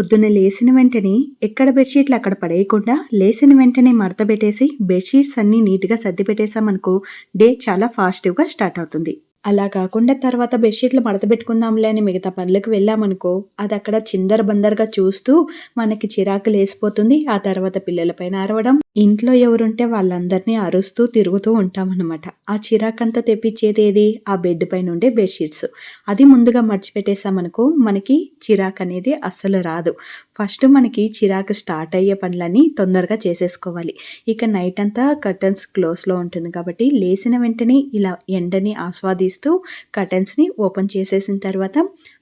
పొద్దున్న లేసిన వెంటనే ఎక్కడ బెడ్షీట్లు అక్కడ పడేయకుండా లేసిన వెంటనే మడత పెట్టేసి బెడ్షీట్స్ అన్నీ నీట్గా సర్ది పెట్టేసామనుకో డే చాలా పాజిటివ్గా స్టార్ట్ అవుతుంది. అలా కాకుండా తర్వాత బెడ్షీట్లు మడత పెట్టుకుందాంలే అని మిగతా పనులకు వెళ్ళామనుకో అది అక్కడ చిందర బందరగా చూస్తూ మనకి చిరాకు లేసిపోతుంది. ఆ తర్వాత పిల్లలపైన అరవడం ఇంట్లో ఎవరుంటే వాళ్ళందరినీ అరుస్తూ తిరుగుతూ ఉంటామన్నమాట. ఆ చిరాకంతా తెప్పించేది ఏది? ఆ బెడ్ పైన ఉండే బెడ్షీట్స్. అది ముందుగా మర్చిపెట్టేసామనుకో మనకి చిరాకు అనేది అస్సలు రాదు. ఫస్ట్ మనకి చిరాకు స్టార్ట్ అయ్యే పనులన్నీ తొందరగా చేసేసుకోవాలి. ఇక నైట్ అంతా కర్టన్స్ క్లోజ్లో ఉంటుంది కాబట్టి లేచిన వెంటనే ఇలా ఎండని ఆస్వాదిస్తూ కర్టెన్స్ని ఓపెన్ చేసేసిన తర్వాత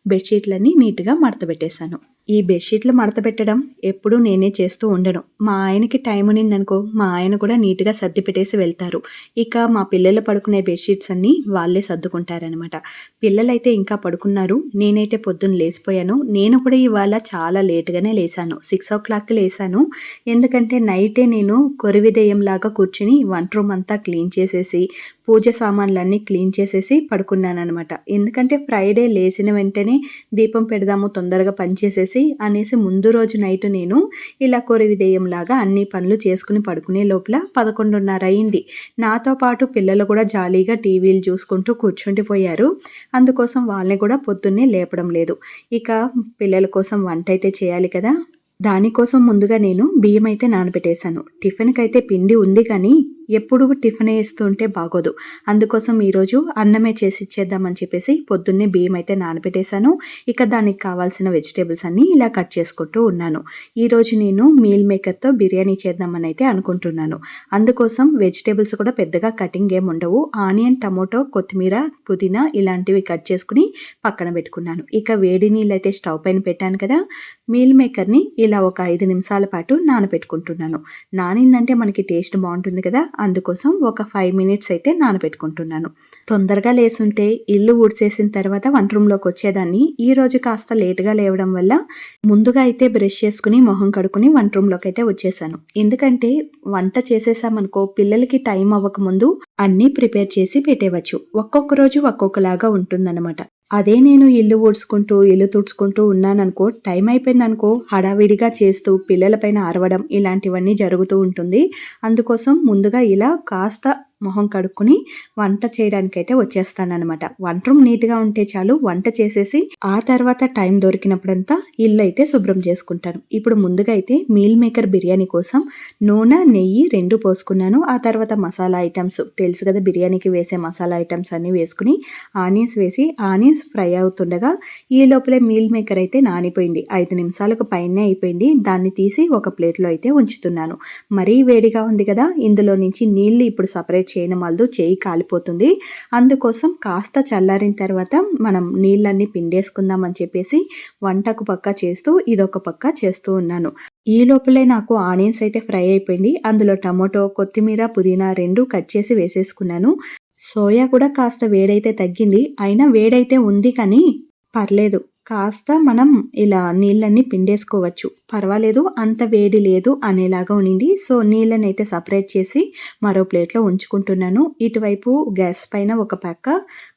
బెడ్షీట్లన్నీ నీట్గా మడతపెట్టేశాను ఈ బెడ్షీట్లు మడత పెట్టడం ఎప్పుడూ నేనే చేస్తూ ఉండను. మా ఆయనకి టైం ఉన్నిందనుకో మా ఆయన కూడా నీట్గా సర్ది పెట్టేసి వెళ్తారు. ఇక మా పిల్లలు పడుకునే బెడ్షీట్స్ అన్నీ వాళ్ళే సర్దుకుంటారనమాట పిల్లలైతే ఇంకా పడుకున్నారు. నేనైతే పొద్దున్న లేచిపోయాను. నేను కూడా ఇవాళ చాలా లేట్గానే లేశాను. సిక్స్ ఓ క్లాక్కి లేశాను. ఎందుకంటే నైటే నేను కొరివిదయంలాగా కూర్చుని వంట రూమ్ అంతా క్లీన్ చేసేసి పూజ సామాన్లన్నీ క్లీన్ చేసేసి పడుకున్నాను అనమాట ఎందుకంటే ఫ్రైడే లేచిన వెంటనే దీపం పెడదాము తొందరగా పని చేసి అనేసి ముందు రోజు నైట్ నేను ఇలా లాగా అన్ని పనులు చేసుకుని పడుకునే లోపల పదకొండున్నర అయింది. నాతో పాటు పిల్లలు కూడా జాలీగా టీవీలు చూసుకుంటూ కూర్చుండిపోయారు. అందుకోసం వాళ్ళని కూడా పొద్దున్నే లేపడం లేదు. ఇక పిల్లల కోసం వంట అయితే చేయాలి కదా? దానికోసం ముందుగా నేను బియ్యం అయితే నానబెట్టేశాను. టిఫిన్కి అయితే పిండి ఉంది కానీ ఎప్పుడు టిఫిన్ వేస్తుంటే బాగోదు. అందుకోసం ఈరోజు అన్నమే చేసి ఇచ్చేద్దామని చెప్పేసి పొద్దున్నే బియ్యం అయితే నానబెట్టేశాను. ఇక దానికి కావాల్సిన వెజిటేబుల్స్ అన్నీ ఇలా కట్ చేసుకుంటూ ఉన్నాను. ఈరోజు నేను మీల్ మేకర్తో బిర్యానీ చేద్దామని అయితే అనుకుంటున్నాను. అందుకోసం వెజిటేబుల్స్ కూడా పెద్దగా కటింగ్ ఏమి ఉండవు. ఆనియన్ టమోటో కొత్తిమీర పుదీనా ఇలాంటివి కట్ చేసుకుని పక్కన పెట్టుకున్నాను. ఇక వేడి నీళ్ళు అయితే స్టవ్ పైన పెట్టాను కదా మీల్ మేకర్ని ఇలా ఒక ఐదు నిమిషాల పాటు నానబెట్టుకుంటున్నాను. నానిందంటే మనకి టేస్ట్ బాగుంటుంది కదా అందుకోసం ఒక ఫైవ్ మినిట్స్ అయితే నానబెట్టుకుంటున్నాను. తొందరగా లేసుంటే ఇల్లు ఊడ్చేసిన తర్వాత వంట రూమ్లోకి వచ్చేదాన్ని. ఈ రోజు కాస్త లేటుగా లేవడం వల్ల ముందుగా అయితే బ్రష్ చేసుకుని మొహం కడుకుని వంట రూమ్లోకి అయితే వచ్చేసాను. ఎందుకంటే వంట చేసేసామనుకో పిల్లలకి టైం అవ్వకముందు అన్నీ ప్రిపేర్ చేసి పెట్టేవచ్చు ఒక్కొక్క రోజు ఒక్కొక్కలాగా ఉంటుందన్నమాట. అదే నేను ఇల్లు ఊడ్చుకుంటూ ఇల్లు తుడుచుకుంటూ ఉన్నాననుకో టైం అయిపోయిందనుకో హడావిడిగా చేస్తూ పిల్లలపైన అరవడం ఇలాంటివన్నీ జరుగుతూ ఉంటుంది. అందుకోసం ముందుగా ఇలా కాస్త మొహం కడుక్కుని వంట చేయడానికైతే వచ్చేస్తానమాట వంట రూమ్ నీట్గా ఉంటే చాలు వంట చేసేసి ఆ తర్వాత టైం దొరికినప్పుడంతా ఇల్లు అయితే శుభ్రం చేసుకుంటాను. ఇప్పుడు ముందుగా అయితే మీల్ మేకర్ బిర్యానీ కోసం నూనె నెయ్యి రెండు పోసుకున్నాను. ఆ తర్వాత మసాలా ఐటమ్స్. తెలుసు కదా బిర్యానీకి వేసే మసాలా ఐటమ్స్ అన్నీ వేసుకుని ఆనియన్స్ వేసి ఆనియన్స్ ఫ్రై అవుతుండగా ఈ లోపలే మీల్ మేకర్ అయితే నానిపోయింది. ఐదు నిమిషాలకు పైనే అయిపోయింది. దాన్ని తీసి ఒక ప్లేట్లో అయితే ఉంచుతున్నాను. మరీ వేడిగా ఉంది కదా ఇందులో నుంచి నీళ్ళు ఇప్పుడు సపరేట్ చేయడం వల్ల చేయి కాలిపోతుంది. అందుకోసం కాస్త చల్లారిన తర్వాత మనం నీళ్ళన్నీ పిండేసుకుందాం అని చెప్పేసి వంటకు పక్క చేస్తూ ఇదొక పక్క చేస్తూ ఉన్నాను. ఈ లోపలే నాకు ఆనియన్స్ అయితే ఫ్రై అయిపోయింది. అందులో టమోటో కొత్తిమీర పుదీనా రెండు కట్ చేసి వేసేసుకున్నాను. సోయా కూడా కాస్త వేడైతే తగ్గింది. అయినా వేడైతే ఉంది కానీ పర్లేదు. కాస్త మనం ఇలా నీళ్ళన్నీ పిండేసుకోవచ్చు. పర్వాలేదు అంత వేడి లేదు అనేలాగా ఉండింది. సో నీళ్ళని అయితే సపరేట్ చేసి మరో ప్లేట్లో ఉంచుకుంటున్నాను. ఇటువైపు గ్యాస్ పైన ఒక పక్క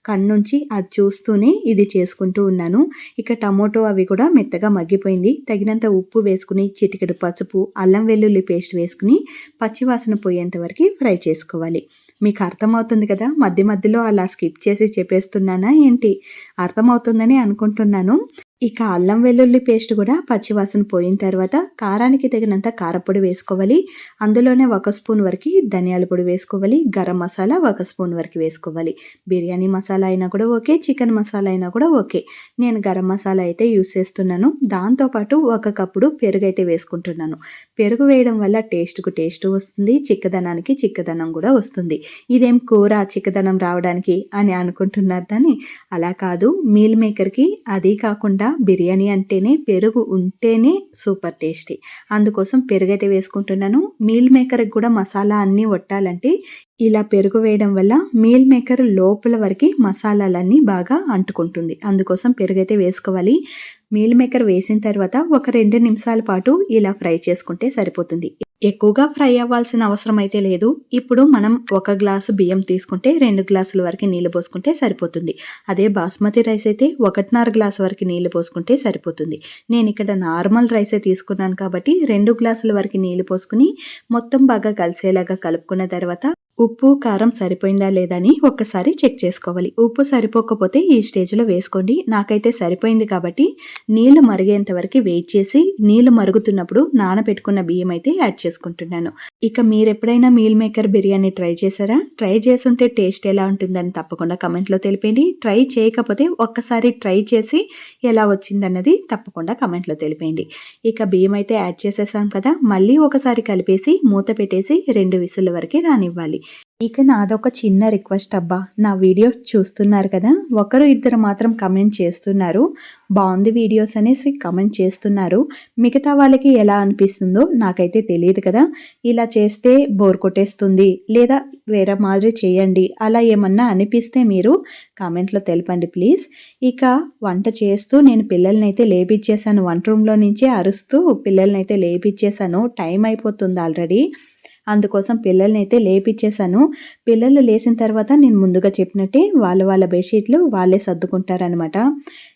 కన్నుంచి అది చూస్తూనే ఇది చేసుకుంటూ ఉన్నాను. ఇక టమోటో అవి కూడా మెత్తగా మగ్గిపోయింది. తగినంత ఉప్పు వేసుకుని చిటికెడు పసుపు అల్లం వెల్లుల్లి పేస్ట్ వేసుకుని పచ్చివాసన పోయేంత వరకు ఫ్రై చేసుకోవాలి. మీకు అర్థమవుతుంది కదా? మధ్య మధ్యలో అలా స్కిప్ చేసి చెప్పేస్తున్నానా ఏంటి? అర్థమవుతుందని అనుకుంటున్నాను. ఇక అల్లం వెల్లుల్లి పేస్ట్ కూడా పచ్చివాసన పోయిన తర్వాత కారానికి తగినంత కారపొడి వేసుకోవాలి. అందులోనే ఒక స్పూన్ వరకు ధనియాల పొడి వేసుకోవాలి. గరం మసాలా ఒక స్పూన్ వరకు వేసుకోవాలి. బిర్యానీ మసాలా అయినా కూడా ఓకే చికెన్ మసాలా అయినా కూడా ఓకే. నేను గరం మసాలా అయితే యూస్ చేస్తున్నాను. దాంతోపాటు ఒక కప్పుడు పెరుగు అయితే వేసుకుంటున్నాను. పెరుగు వేయడం వల్ల టేస్ట్కు టేస్ట్ వస్తుంది చిక్కదనానికి చిక్కదనం కూడా వస్తుంది. ఇదేం కూర చిక్కదనం రావడానికి అని అనుకుంటున్నారు దాన్ని అలా కాదు. మీల్ మేకర్కి అది కాకుండా బిర్యానీ అంటేనే పెరుగు ఉంటేనే సూపర్ టేస్టీ. అందుకోసం పెరుగు అయితే వేసుకుంటున్నాను. మీల్ మేకర్కి కూడా మసాలా అన్నీ వట్టాలంటే ఇలా పెరుగు వేయడం వల్ల మీల్ మేకర్ లోపల వరకు మసాలాలన్నీ బాగా అంటుకుంటుంది. అందుకోసం పెరుగైతే వేసుకోవాలి. మీల్ మేకర్ వేసిన తర్వాత ఒక రెండు నిమిషాల పాటు ఇలా ఫ్రై చేసుకుంటే సరిపోతుంది. ఎక్కువగా ఫ్రై అవ్వాల్సిన అవసరం అయితే లేదు. ఇప్పుడు మనం ఒక గ్లాసు బియ్యం తీసుకుంటే రెండు గ్లాసుల వరకు నీళ్ళు పోసుకుంటే సరిపోతుంది. అదే బాస్మతి రైస్ అయితే ఒకటిన్నర గ్లాసు వరకు నీళ్ళు పోసుకుంటే సరిపోతుంది. నేను ఇక్కడ నార్మల్ రైసే తీసుకున్నాను కాబట్టి రెండు గ్లాసుల వరకు నీళ్ళు పోసుకుని మొత్తం బాగా కలిసేలాగా కలుపుకున్న తర్వాత ఉప్పు కారం సరిపోయిందా లేదా అని ఒక్కసారి చెక్ చేసుకోవాలి. ఉప్పు సరిపోకపోతే ఈ స్టేజ్లో వేసుకోండి. నాకైతే సరిపోయింది కాబట్టి నీళ్ళు మరిగేంత వరకు వెయిట్ చేసి నీళ్ళు మరుగుతున్నప్పుడు నానబెట్టుకున్న బియ్యం అయితే యాడ్ చేసుకుంటున్నాను. ఇక మీరు ఎప్పుడైనా మీల్ మేకర్ బిర్యానీ ట్రై చేశారా? ట్రై చేసుంటే టేస్ట్ ఎలా ఉంటుందని తప్పకుండా కమెంట్లో తెలిపండి ట్రై చేయకపోతే ఒక్కసారి ట్రై చేసి ఎలా వచ్చిందన్నది తప్పకుండా కమెంట్లో తెలిపేయండి. ఇక బియ్యం అయితే యాడ్ చేసేసాం కదా మళ్ళీ ఒకసారి కలిపేసి మూత పెట్టేసి రెండు విసుల వరకు రానివ్వాలి. ఇక నాదొక చిన్న రిక్వెస్ట్ అబ్బా. నా వీడియోస్ చూస్తున్నారు కదా? ఒకరు ఇద్దరు మాత్రం కమెంట్ చేస్తున్నారు. బాగుంది వీడియోస్ అనేసి కమెంట్ చేస్తున్నారు. మిగతా వాళ్ళకి ఎలా అనిపిస్తుందో నాకైతే తెలియదు కదా. ఇలా చేస్తే బోర్ కొట్టేస్తుంది. లేదా వేరే మాదిరి చేయండి. అలా ఏమన్నా అనిపిస్తే మీరు కామెంట్లో తెలపండి ప్లీజ్. ఇక వంట చేస్తూ నేను పిల్లల్ని అయితే లేపిచ్చేసాను వంట రూమ్లో నుంచే అరుస్తూ పిల్లల్ని అయితే లేపిచ్చేసాను టైం అయిపోతుంది ఆల్రెడీ. అందుకోసం పిల్లల్ని అయితే లేపిచ్చేసాను. పిల్లలు లేచిన తర్వాత నేను ముందుగా చెప్పినట్టే వాళ్ళ వాళ్ళ బెడ్షీట్లు వాళ్ళే సర్దుకుంటారనమాట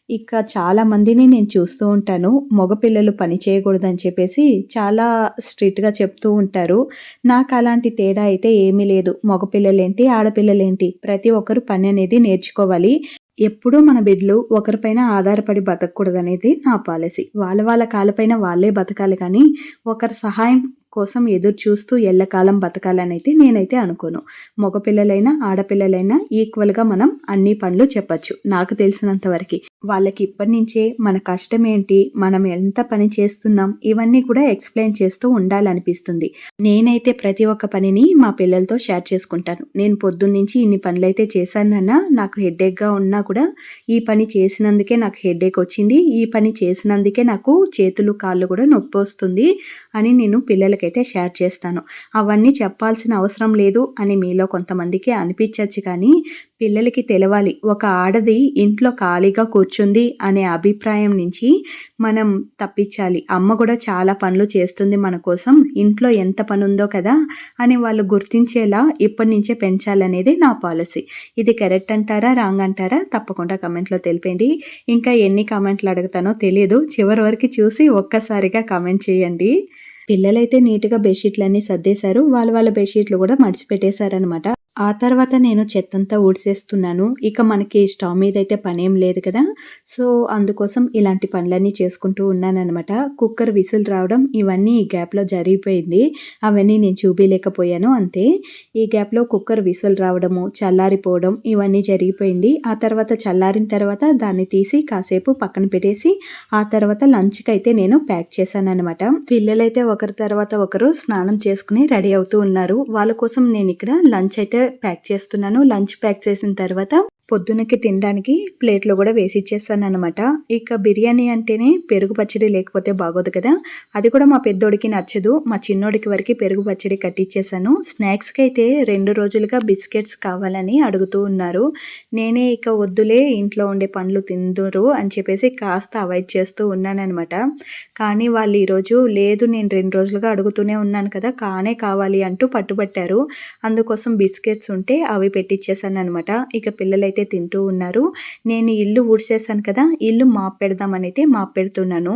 ఇక చాలా మందిని నేను చూస్తూ ఉంటాను. మగపిల్లలు పని చేయకూడదని చెప్పేసి చాలా స్ట్రిక్ట్గా చెప్తూ ఉంటారు. నాకు అలాంటి తేడా అయితే ఏమీ లేదు. మగపిల్లలేంటి ఆడపిల్లలేంటి? ప్రతి ఒక్కరు పని అనేది నేర్చుకోవాలి. ఎప్పుడూ మన బిడ్డలు ఒకరిపైన ఆధారపడి బతకూడదనేది నా పాలసీ. వాళ్ళ వాళ్ళ కాళ్ళపైన వాళ్ళే బతకాలి కానీ ఒకరి సహాయం కోసం ఎదురు చూస్తూ ఎల్లకాలం బతకాలని అయితే నేనైతే అనుకోను. మగపిల్లలైనా ఆడపిల్లలైనా ఈక్వల్గా మనం అన్ని పనులు చెప్పచ్చు. నాకు తెలిసినంత వరకు వాళ్ళకి ఇప్పటి నుంచే మన కష్టం ఏంటి మనం ఎంత పని చేస్తున్నాం ఇవన్నీ కూడా ఎక్స్ప్లెయిన్ చేస్తూ ఉండాలనిపిస్తుంది. నేనైతే ప్రతి ఒక్క పనిని మా పిల్లలతో షేర్ చేసుకుంటాను. నేను పొద్దున్నుంచి ఇన్ని పనులైతే చేశానన్నా నాకు హెడేక్గా ఉన్నా కూడా ఈ పని చేసినందుకే నాకు హెడేక్ వచ్చింది ఈ పని చేసినందుకే నాకు చేతులు కాళ్ళు కూడా నొప్పి వస్తుంది అని నేను పిల్లలకి అయితే షేర్ చేస్తాను. అవన్నీ చెప్పాల్సిన అవసరం లేదు అని మీలో కొంతమందికి అనిపించవచ్చు కానీ పిల్లలకి తెలవాలి. ఒక ఆడది ఇంట్లో ఖాళీగా కూర్చుంది అనే అభిప్రాయం నుంచి మనం తప్పించాలి. అమ్మ కూడా చాలా పనులు చేస్తుంది మన కోసం. ఇంట్లో ఎంత పని ఉందో కదా అని వాళ్ళు గుర్తించేలా ఇప్పటి నుంచే పెంచాలనేది నా పాలసీ. ఇది కరెక్ట్ అంటారా? రాంగ్ అంటారా? తప్పకుండా కమెంట్లో తెలిపండి ఇంకా ఎన్ని కామెంట్లు అడుగుతానో తెలియదు చివరి వరకు చూసి ఒక్కసారిగా కామెంట్ చేయండి. పిల్లలైతే నీట్గా బెడ్షీట్లన్నీ సర్దేశారు. వాళ్ళ వాళ్ళ బెడ్షీట్లు కూడా మడిచిపెట్టేశారనమాట ఆ తర్వాత నేను చెత్తంతా ఊడ్చేస్తున్నాను ఇక మనకి స్టవ్ మీద అయితే పనేం లేదు కదా. సో అందుకోసం ఇలాంటి పనులన్నీ చేసుకుంటూ ఉన్నానమాట కుక్కర్ విసులు రావడం ఇవన్నీ ఈ గ్యాప్లో జరిగిపోయింది. అవన్నీ నేను చూపించలేకపోయాను అంతే. ఈ గ్యాప్లో కుక్కర్ విసులు రావడము చల్లారిపోవడం ఇవన్నీ జరిగిపోయింది. ఆ తర్వాత చల్లారిన తర్వాత దాన్ని తీసి కాసేపు పక్కన పెట్టేసి ఆ తర్వాత లంచ్కి అయితే నేను ప్యాక్ చేశాను అనమాట పిల్లలైతే ఒకరి తర్వాత ఒకరు స్నానం చేసుకుని రెడీ అవుతూ ఉన్నారు. వాళ్ళ కోసం నేను ఇక్కడ లంచ్ అయితే ప్యాక్ చేస్తున్నాను. లంచ్ ప్యాక్ చేసిన తర్వాత పొద్దునకి తినడానికి ప్లేట్లో కూడా వేసి ఇచ్చేస్తాను అనమాట ఇక బిర్యానీ అంటేనే పెరుగు పచ్చడి లేకపోతే బాగోదు కదా. అది కూడా మా పెద్దోడికి నచ్చదు. మా చిన్నోడికి వరకు పెరుగు పచ్చడి కట్టించేసాను స్నాక్స్కి అయితే రెండు రోజులుగా బిస్కెట్స్ కావాలని అడుగుతూ ఉన్నారు. నేనే ఇక వద్దులే ఇంట్లో ఉండే పండ్లు తిందురు అని చెప్పేసి కాస్త అవాయిడ్ చేస్తూ ఉన్నానమాట కానీ వాళ్ళు ఈరోజు లేదు నేను రెండు రోజులుగా అడుగుతూనే ఉన్నాను కదా కానే కావాలి అంటూ పట్టుబట్టారు. అందుకోసం బిస్కెట్స్ ఉంటే అవి పెట్టించేసాను అనమాట ఇక పిల్లలైతే అయితే తింటూ ఉన్నారు. నేను ఇల్లు ఊడ్చేసాను కదా ఇల్లు మాప్ పెడదామని అయితే మాప్ పెడుతున్నాను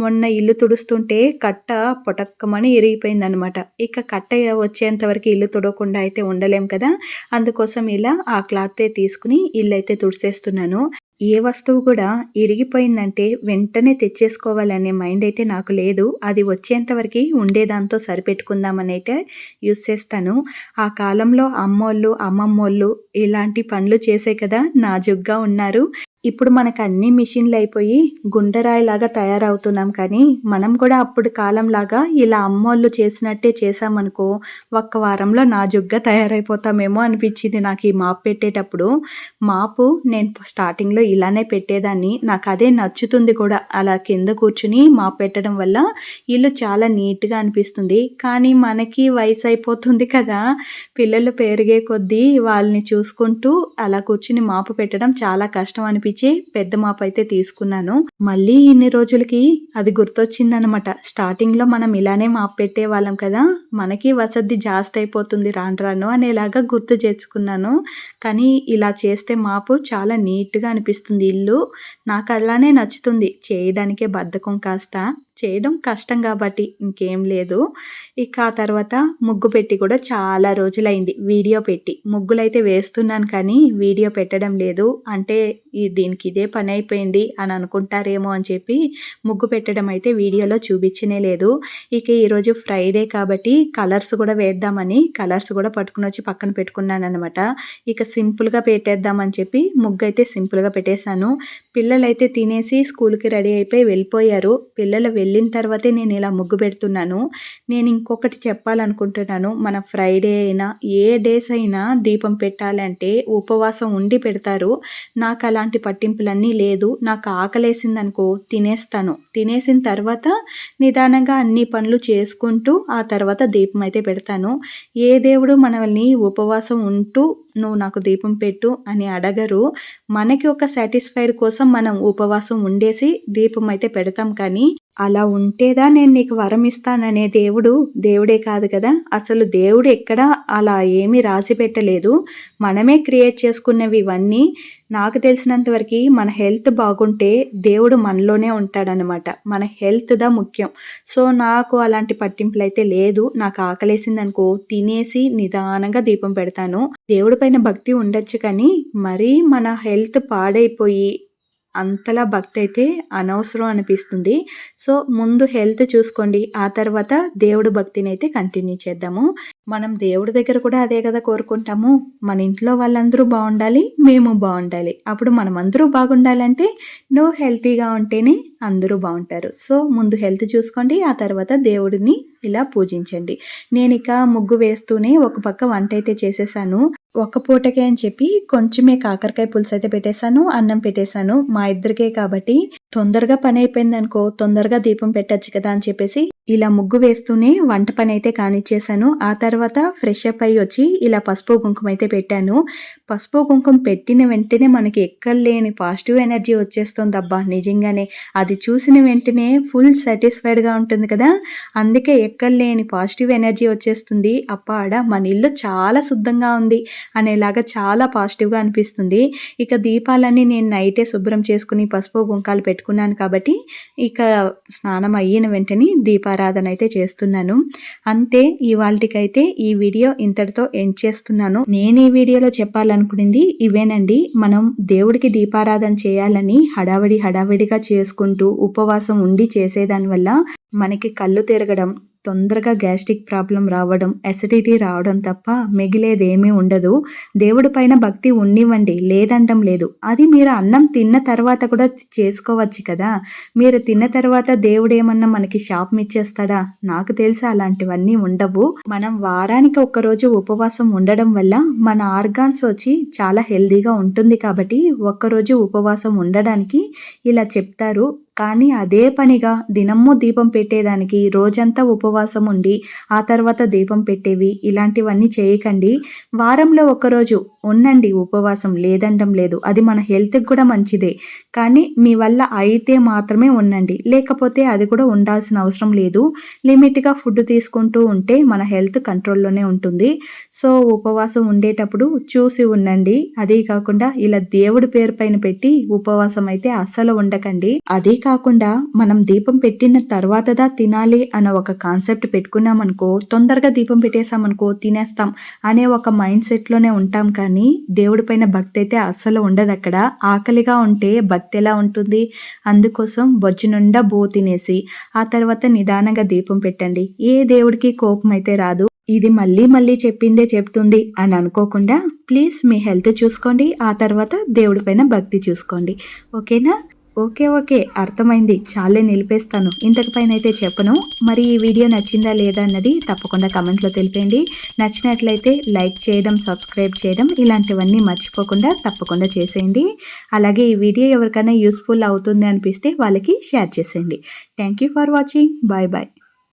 మొన్న ఇల్లు తుడుస్తుంటే కట్ట పొటక్కమని ఇరిగిపోయిందనమాట. ఇక కట్ట వచ్చేంత వరకు ఇల్లు తుడవకుండా అయితే ఉండలేం కదా అందుకోసం ఇలా ఆ క్లాత్ తీసుకుని ఇల్లు అయితే తుడిచేస్తున్నాను. ఏ వస్తువు కూడా ఇరిగిపోయిందంటే వెంటనే తెచ్చేసుకోవాలనే మైండ్ అయితే నాకు లేదు. అది వచ్చేంతవరకు ఉండేదాంతో సరిపెట్టుకుందామని అయితే యూస్ చేస్తాను. ఆ కాలంలో అమ్మోళ్ళు అమ్మమ్మోళ్ళు ఇలాంటి పనులు చేసే కదా నాజుగ్గా ఉన్నారు. ఇప్పుడు మనకు అన్ని మిషన్లు అయిపోయి గుండెరాయిలాగా తయారవుతున్నాం కానీ మనం కూడా అప్పుడు కాలంలాగా ఇలా అమ్మోళ్ళు చేసినట్టే చేసామనుకో ఒక్క వారంలో నాజుగ్గా తయారైపోతామేమో అనిపించింది నాకు ఈ మాప్ పెట్టేటప్పుడు. మాపు నేను స్టార్టింగ్లో ఇలానే పెట్టేదాన్ని. నాకు అదే నచ్చుతుంది కూడా. అలా కింద కూర్చుని మాప్ పెట్టడం వల్ల ఇల్లు చాలా నీట్గా అనిపిస్తుంది. కానీ మనకి వయసు అయిపోతుంది కదా. పిల్లలు పెరిగే కొద్దీ వాళ్ళని చూసుకుంటూ అలా కూర్చుని మాపు పెట్టడం చాలా కష్టం అనిపించింది పెద్ద మాపు అయితే తీసుకున్నాను. మళ్ళీ ఇన్ని రోజులకి అది గుర్తొచ్చిందనమాట స్టార్టింగ్లో మనం ఇలానే మాపు పెట్టే వాళ్ళం కదా మనకి వసతి జాస్తి అయిపోతుంది రాను రాను అనేలాగా గుర్తు చేసుకున్నాను కానీ ఇలా చేస్తే మాపు చాలా నీట్గా అనిపిస్తుంది ఇల్లు. నాకు అలానే నచ్చుతుంది. చేయడానికే బద్ధకం కాస్త. చేయడం కష్టం కాబట్టి ఇంకేం లేదు. ఇక ఆ తర్వాత ముగ్గు పెట్టి కూడా చాలా రోజులైంది. వీడియో పెట్టి. ముగ్గులైతే వేస్తున్నాను కానీ వీడియో పెట్టడం లేదు. అంటే ఈ దీనికి ఇదే పని అయిపోయింది అని అనుకుంటారేమో అని చెప్పి ముగ్గు పెట్టడం అయితే వీడియోలో చూపించనే లేదు. ఇక ఈరోజు ఫ్రైడే కాబట్టి కలర్స్ కూడా వేద్దామని కలర్స్ కూడా పట్టుకుని వచ్చి పక్కన పెట్టుకున్నాను అనమాట ఇక సింపుల్గా పెట్టేద్దామని చెప్పి ముగ్గు అయితే సింపుల్గా పెట్టేశాను. పిల్లలైతే తినేసి స్కూల్కి రెడీ అయిపోయి వెళ్ళిపోయారు. పిల్లలు వెళ్ళిన తర్వాతే నేను ఇలా ముగ్గు పెడుతున్నాను. నేను ఇంకొకటి చెప్పాలనుకుంటున్నాను. మన ఫ్రైడే అయినా ఏ డేస్ అయినా దీపం పెట్టాలంటే ఉపవాసం ఉండి పెడతారు. నాకు అలాంటి పట్టింపులన్నీ లేదు. నాకు ఆకలేసింది అనుకో తినేస్తాను. తినేసిన తర్వాత నిదానంగా అన్ని పనులు చేసుకుంటూ ఆ తర్వాత దీపం అయితే పెడతాను. ఏ దేవుడు మనల్ని ఉపవాసం ఉంటూ నువ్వు నాకు దీపం పెట్టు అని అడగరు. మనకి ఒక సాటిస్ఫైడ్ కోసం మనం ఉపవాసం ఉండేసి దీపం అయితే పెడతాం కానీ అలా ఉంటేదా నేను నీకు వరం ఇస్తాననే దేవుడు దేవుడే కాదు కదా. అసలు దేవుడు ఎక్కడ అలా ఏమీ రాసి పెట్టలేదు. మనమే క్రియేట్ చేసుకున్నవి ఇవన్నీ నాకు తెలిసినంతవరకు మన హెల్త్ బాగుంటే దేవుడు మనలోనే ఉంటాడనమాట మన హెల్త్ దా ముఖ్యం. సో నాకు అలాంటి పట్టింపులు అయితే లేదు. నాకు ఆకలేసింది అనుకో తినేసి నిదానంగా దీపం పెడతాను. దేవుడి పైన భక్తి ఉండొచ్చు కానీ మరీ మన హెల్త్ పాడైపోయి అంతలా భక్తి అయితే అనవసరం అనిపిస్తుంది. సో ముందు హెల్త్ చూసుకోండి. ఆ తర్వాత దేవుడు భక్తిని అయితే కంటిన్యూ చేద్దాము. మనం దేవుడి దగ్గర కూడా అదే కదా కోరుకుంటాము. మన ఇంట్లో వాళ్ళందరూ బాగుండాలి మేము బాగుండాలి. అప్పుడు మనం అందరూ బాగుండాలంటే నువ్వు హెల్తీగా ఉంటేనే అందరూ బాగుంటారు. సో ముందు హెల్త్ చూసుకోండి ఆ తర్వాత దేవుడిని ఇలా పూజించండి. నేను ఇక ముగ్గు వేస్తూనే ఒక పక్క వంట అయితే చేసేసాను. ఒక పూటకే అని చెప్పి కొంచెమే కాకరకాయ పులుసు అయితే పెట్టేశాను అన్నం పెట్టేశాను. మా ఇద్దరికే కాబట్టి తొందరగా పని అయిపోయింది అనుకో తొందరగా దీపం పెట్టచ్చు కదా అని చెప్పేసి ఇలా ముగ్గు వేస్తూనే వంట పని అయితే కానిచ్చేసాను ఆ తర్వాత ఫ్రెష్ అప్ అయ్యి వచ్చి ఇలా పసుపు కుంకుమ అయితే పెట్టాను. పసుపు కుంకుమ పెట్టిన వెంటనే మనకి ఎక్కడ లేని పాజిటివ్ ఎనర్జీ వచ్చేస్తుంది అబ్బా నిజంగానే అది చూసిన వెంటనే ఫుల్ సాటిస్ఫైడ్గా ఉంటుంది కదా. అందుకే ఎక్కడ లేని పాజిటివ్ ఎనర్జీ వచ్చేస్తుంది. అప్పాడ మన ఇల్లు చాలా శుద్ధంగా ఉంది. అనేలాగా చాలా పాజిటివ్గా అనిపిస్తుంది. ఇక దీపాలన్నీ నేను నైటే శుభ్రం చేసుకుని పసుపు గుంకాలు పెట్టుకున్నాను కాబట్టి ఇక స్నానం అయిన వెంటనే దీపారాధన అయితే చేస్తున్నాను. అంతే ఇవాళకైతే ఈ వీడియో ఇంతటితో ఎండ్ చేస్తున్నాను. నేను ఈ వీడియోలో చెప్పాలనుకునింది ఇవేనండి. మనం దేవుడికి దీపారాధన చేయాలని హడావిడి హడావిడిగా చేసుకుంటూ ఉపవాసం ఉండి చేసేదాని వల్ల మనకి కళ్ళు తిరగడం తొందరగా గ్యాస్ట్రిక్ ప్రాబ్లం రావడం అసిడిటీ రావడం తప్ప మిగిలేదేమీ ఉండదు. దేవుడి పైన భక్తి ఉండివ్వండి లేదంటం లేదు. అది మీరు అన్నం తిన్న తర్వాత కూడా చేసుకోవచ్చు కదా. మీరు తిన్న తర్వాత దేవుడు ఏమన్నా మనకి షాప్ ఇచ్చేస్తాడా? నాకు తెలిసి అలాంటివన్నీ ఉండవు. మనం వారానికి ఒక్కరోజు ఉపవాసం ఉండడం వల్ల మన ఆర్గాన్స్ వచ్చి చాలా హెల్దీగా ఉంటుంది కాబట్టి ఒక్కరోజు ఉపవాసం ఉండడానికి ఇలా చెప్తారు. కానీ అదే పనిగా దినము దీపం పెట్టేదానికి రోజంతా ఉపవాసం ఉండి ఆ తర్వాత దీపం పెట్టేవి. ఇలాంటివన్నీ చేయకండి. వారంలో ఒకరోజు ఉండండి ఉపవాసం. లేదండం లేదు. అది మన హెల్త్కి కూడా మంచిదే. కానీ మీ వల్ల అయితే మాత్రమే ఉండండి. లేకపోతే అది కూడా ఉండాల్సిన అవసరం లేదు. లిమిట్గా ఫుడ్ తీసుకుంటూ ఉంటే మన హెల్త్ కంట్రోల్లోనే ఉంటుంది. సో ఉపవాసం ఉండేటప్పుడు చూసి ఉండండి. అదే కాకుండా ఇలా దేవుడి పేరు పైన పెట్టి ఉపవాసం అయితే అస్సలు ఉండకండి. అదే కాకుండా మనం దీపం పెట్టిన తర్వాతదా తినాలి అన్న ఒక కాన్సెప్ట్ పెట్టుకున్నామనుకో తొందరగా దీపం పెట్టేసామనుకో తినేస్తాం అనే ఒక మైండ్ సెట్లోనే ఉంటాం కానీ దేవుడి పైన భక్తి అయితే అస్సలు ఉండదు అక్కడ ఆకలిగా ఉంటే భక్తి ఎలా ఉంటుంది? అందుకోసం బొజ్జు బో తినేసి ఆ తర్వాత నిదానంగా దీపం పెట్టండి. ఏ దేవుడికి కోపం అయితే రాదు. ఇది మళ్ళీ మళ్ళీ చెప్పిందే చెప్తుంది అని అనుకోకుండా ప్లీజ్ మీ హెల్త్ చూసుకోండి ఆ తర్వాత దేవుడి పైన భక్తి చూసుకోండి. ఓకేనా? ఓకే ఓకే అర్థమైంది. చాలే నిలిపేస్తాను. ఇంతకు పైన అయితే చెప్పను. మరి ఈ వీడియో నచ్చిందా లేదా అన్నది తప్పకుండా కమెంట్లో తెలిపేయండి. నచ్చినట్లయితే లైక్ చేయడం సబ్స్క్రైబ్ చేయడం ఇలాంటివన్నీ మర్చిపోకుండా తప్పకుండా చేసేయండి. అలాగే ఈ వీడియో ఎవరికైనా యూస్ఫుల్ అవుతుంది అనిపిస్తే వాళ్ళకి షేర్ చేసేయండి. Thank you for watching. Bye bye.